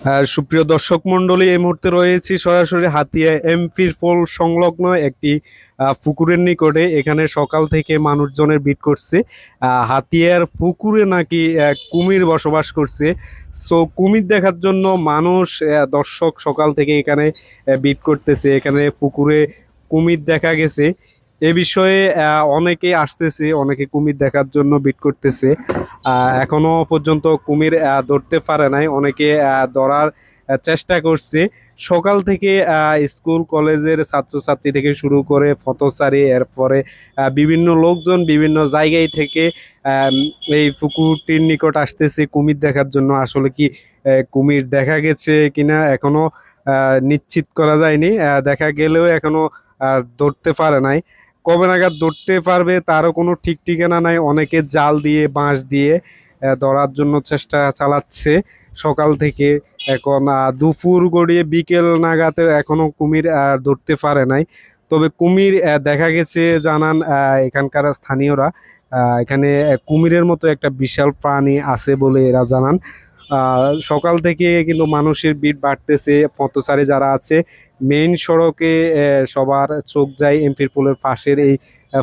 আর সুপ্রিয় দর্শক মন্ডলী এই মুহূর্তে রয়েছি সরাসরি হাতিয়া এমপির ফল সংলগ্ন একটি পুকুরের নিকটে। এখানে সকাল থেকে মানুষজনের ভিড় করছে। হাতিয়ার পুকুরে নাকি কুমির বসবাস করছে। সো, কুমির দেখার জন্য মানুষ দর্শক সকাল থেকে এখানে ভিড় করতেছে। এখানে পুকুরে কুমির দেখা গেছে। এ বিষয়ে অনেকে আসতেছে, অনেকে কুমির দেখার জন্য বিট করতেছে। এখনও পর্যন্ত কুমির ধরতে পারে নাই। অনেকে ধরার চেষ্টা করছে। সকাল থেকে স্কুল, কলেজের ছাত্রছাত্রী থেকে শুরু করে ফতোসারি, এরপরে বিভিন্ন লোকজন বিভিন্ন জায়গায় থেকে এই পুকুরটির নিকট আসতেছে কুমির দেখার জন্য। আসলে কি কুমির দেখা গেছে কিনা এখনও নিশ্চিত করা যায়নি। দেখা গেলেও এখনও ধরতে পারে নাই। কবে নাগাদ ধরতে পারবে তারও কোনো ঠিক ঠিকানা নাই। অনেকে জাল দিয়ে, বাঁশ দিয়ে ধরার জন্য চেষ্টা চালাচ্ছে। সকাল থেকে এখন দুপুর গড়িয়ে বিকেল নাগাতে এখনও কুমির ধরতে পারে নাই। তবে কুমির দেখা গেছে, জানান এখানকার স্থানীয়রা এখানে কুমিরের মতো একটা বিশাল প্রাণী আছে বলে এরা জানান। সকাল থেকে কিন্তু মানুষের ভিড় বাড়তেছে। পথচারী যারা আছে মেইন সড়কে সবার চোখ যায় এমপির পুলের পাশের এই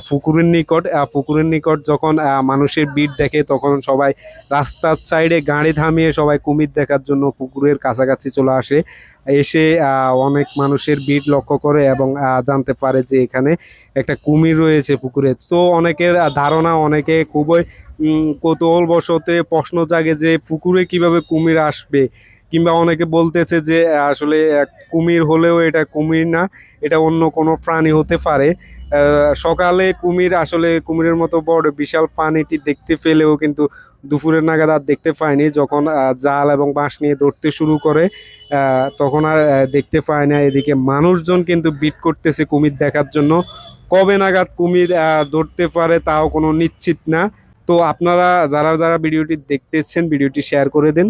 পুকুরের নিকট পুকুরের নিকট যখন মানুষের ভিড় দেখে তখন সবাই রাস্তার সাইডে গাড়ি থামিয়ে সবাই কুমির দেখার জন্য পুকুরের কাছাকাছি চলে আসে। এসে অনেক মানুষের ভিড় লক্ষ্য করে এবং জানতে পারে যে এখানে একটা কুমির রয়েছে পুকুরে। তো অনেকের ধারণা, অনেকে খুবই কৌতূহল বশতে প্রশ্ন জাগে যে পুকুরে কীভাবে কুমির আসবে? কিংবা অনেকে বলতেছে যে আসলে কুমির হলেও এটা কুমির না, এটা অন্য কোনো প্রাণী হতে পারে। সকালে কুমির আসলে কুমিরের মতো বড় বিশাল প্রাণীটি দেখতে পেলেও কিন্তু দুপুরের নাগাদ আর দেখতে পায়নি। যখন জাল এবং বাঁশ নিয়ে ধরতে শুরু করে তখন আর দেখতে পায় না। এদিকে মানুষজন কিন্তু বিট করতেছে কুমির দেখার জন্য। কবে নাগাদ কুমির ধরতে পারে তাও কোনো নিশ্চিত না। তো আপনারা, যারা যারা ভিডিওটি দেখতেছেন, ভিডিওটি শেয়ার করে দিন।